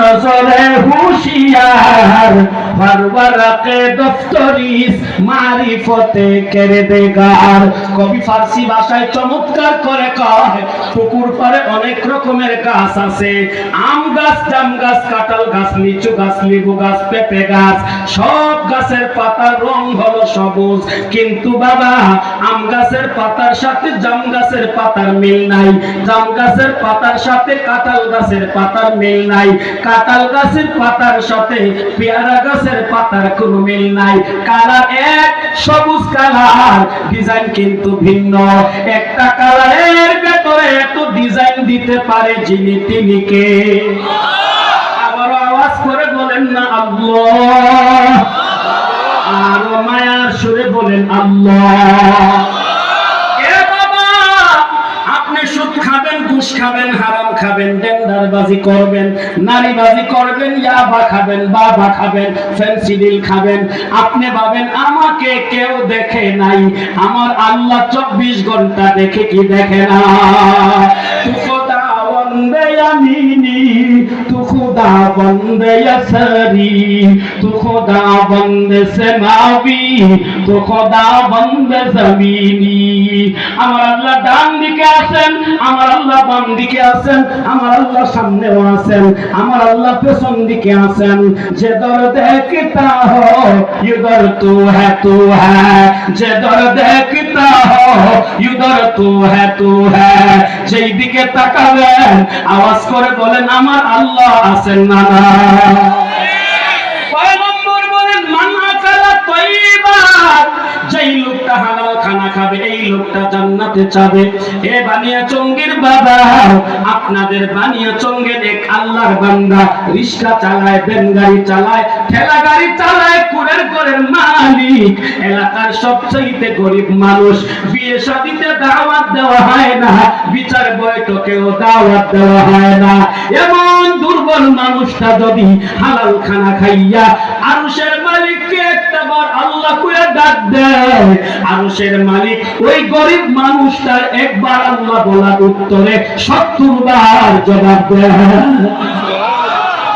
নজরে হুশিয়ার। গাছ গাছ গাছ গাছ গাছ গাছ গাছ। পাতার রং হলো সবুজ। কিন্তু বাবা, আম গাছের পাতার সাথে জাম গাছের পাতার মিল নাই। জাম গাছের পাতার সাথে কাঁঠাল গাছের পাতার মিল নাই। কাঁঠাল গাছের পাতার সাথে পেয়ারা গাছের পাতার কোনো মিল নাই। কালার এক, সবুজ কালার, ডিজাইন কিন্তু ভিন্ন। একটা কালারের ভেতরে এত ডিজাইন দিতে পারে যিনি তিনি কে? আপনি সুদ খাবেন, ঘুষ খাবেন, হারাম খাবেন ডেন্ডারবাজি করবেন, নারীবাজি করবেন ইয়াবা খাবেন বাবা খাবেন ফেন্সিডিল খাবেন। আপনি ভাবেন, আমাকে কেউ দেখে নাই, আমার আল্লাহ চব্বিশ ঘণ্টা দেখে কি দেখে না? বন্দে আমিনি, তু খুদা বন্দে তু খোদা বন্দে জমিনি। আমার আল্লাহ ডান দিকে আছেন, আমার আল্লাহ বাম দিকে আছেন, আমার আল্লাহ সামনেও আছেন, আমার আল্লাহ পেছন দিকে আছেন। যে দর দেখতা হো ইধর তু হ্যাঁ তু হ্যাঁ। যে দর দেখতা হো ইধর তু হ্যাঁ তু হ্যাঁ। যেই দিকে তাকাবেন, আওয়াজ করে বলেন, আমার আল্লাহ আছেন না না। খানা খাবে, এই লোকটা জান্নাতে যাবে। এ বানিয়া চঙ্গের বাবা, আপনাদের বানিয়া চঙ্গের এক আল্লাহর বান্দা রিক্সা চালায় বেন গাড়ি চালায়, ঠেলা গাড়ি চালায় কুড়ের ঘরের মালিক। এলাকার সবচাইতে গরিব মানুষ, বিয়ে শাদিতে দাওয়াত দেওয়া হয় না, বিচার বৈঠকেও দাওয়াত দেওয়া হয় না। এমন দুর্বল মানুষটা যদি হালাল খানা খাইয়া আরুষের একটা আল্লাহ কুয়া ডাক দেয়। আরুষের মালিক, ওই গরিব মানুষটার একবার আল্লাহ বলার উত্তরে সত্তর বার জবাব দেয়।